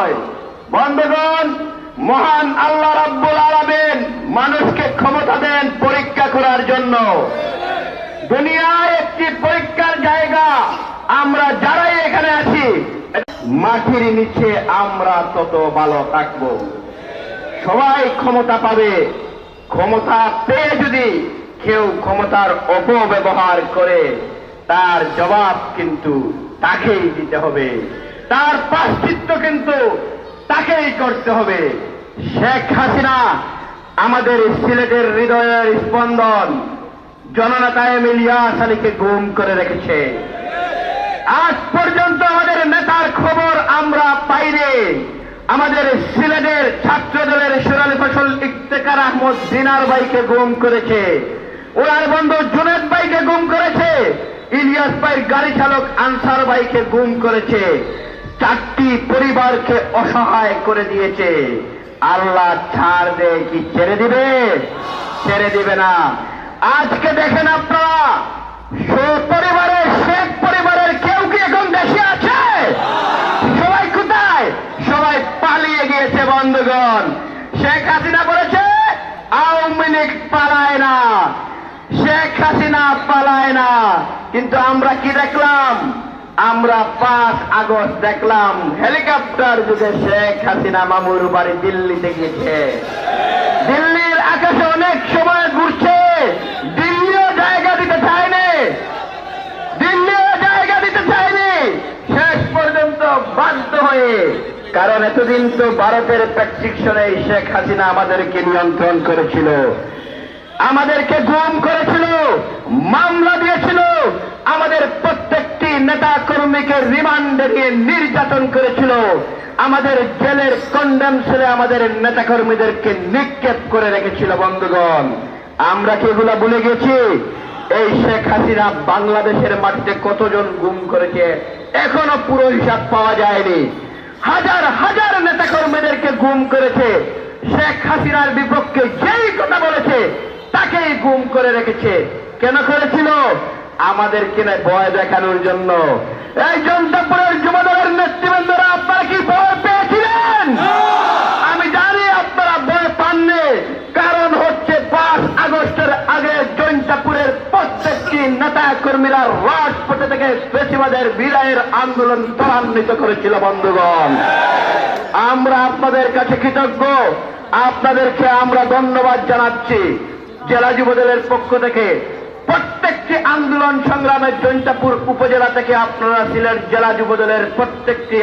নয় বন্ধুগণ, মহান আল্লাহ রাব্বুল আলামিন মানুষকে ক্ষমতা দেন পরীক্ষা করার জন্য। দুনিয়ায় একটি পরীক্ষার জায়গা, আমরা যারাই এখানে আছি, মাটির নিচে আমরা তত ভালো থাকব। সবাই ক্ষমতা পাবে। ক্ষমতা পেয়ে যদি কেউ ক্ষমতার অপব্যবহার করে, তার জবাব কিন্তু তাকেই দিতে হবে। তার পাশ্চিত্য কিন্তু তাকেই করতে হবে। শেখ হাসিনা আমাদের সিলেটের হৃদয়ের স্পন্দন জননেতা এম ইলিয়াস আলীকে গুম করে রেখেছে। আজ পর্যন্ত আমাদের নেতার খবর আমরা পাইনি। আমাদের সিলেটের ছাত্র দলের সোনালী ফসল ইফতেকার আহমদ দিনার ভাইকে গুম করেছে। ওনার বন্ধু জুনেদ ভাইকে গুম করেছে। ইলিয়াস ভাইয়ের গাড়ি চালক আনসার ভাইকে গুম করেছে। চারটি পরিবারকে অসহায় করে দিয়েছে। আল্লাহ ছাড় দে, কি ছেড়ে দিবে? ছেড়ে দিবে না। আজকে দেখেন আপনারা পরিবারের শেখ পরিবারের কেউ কি এখন দেশে আছে? সবাই কোথায়? সবাই পালিয়ে গিয়েছে, বন্ধুগণ। শেখ হাসিনা বলেছে, আওয়ামী লীগ পালায় না। শেখ হাসিনা পালায় না। কিন্তু আমরা কি দেখলাম? আমরা পাঁচ আগস্ট দেখলাম হেলিকপ্টার যুগে শেখ হাসিনা মামুর বাড়ি দিল্লিতে গিয়েছে। দিল্লির আকাশে অনেক সময় ঘুরছে। দিল্লিও জায়গা দিতে চায়নি। দিল্লিও জায়গা দিতে চায়নি। শেষ পর্যন্ত বাধ্য হয়ে, কারণ এতদিন তো ভারতের প্রেসক্রিপশনে শেখ হাসিনা আমাদেরকে নিয়ন্ত্রণ করেছিল। আমাদেরকে গুম করেছিল, মামলা দিয়েছিল। আমাদের প্রত্যেকটি নেতা কর্মীকে রিমান্ডে নিয়ে নির্যাতন করেছিল। আমাদের জেলের কন্ডেম সেলে আমাদের নেতা কর্মীদেরকে নিক্ষেপ করে রেখেছিল বন্ধুগণ। আমরা কি এগুলা ভুলে গেছি? এই শেখ হাসিনা বাংলাদেশের মাটিতে কতজন গুম করেছে? এখনও পুরো হিসাব পাওয়া যায়নি। হাজার হাজার নেতা কর্মীদেরকে গুম করেছে। শেখ হাসিনার বিপক্ষে যেই কথা বলেছে, তাকেই গুম করে রেখেছে। কেন করেছিল? আমাদেরকে না ভয় দেখানোর জন্য। এই জনতাপুরের যুবদলের নেতৃবৃন্দরা আপনারা কি ভয় পেয়েছিলেন? আমি জানি আপনারা ভয় পাননি। কারণ হচ্ছে পাঁচ আগস্টের আগে জৈন্তাপুরের প্রত্যেকটি নেতা কর্মীরা রাজপথে থেকে বেশিবাদের বিদায়ের আন্দোলন ত্বরান্বিত করেছিল, বন্ধুগণ। আমরা আপনাদের কাছে কৃতজ্ঞ। আপনাদেরকে আমরা ধন্যবাদ জানাচ্ছি। জেলা যুবদলের পক্ষ থেকে জৈন্তাপুর উপজেলা থেকে আপনারা সিলেট জেলা যুবদলের প্রত্যেকটি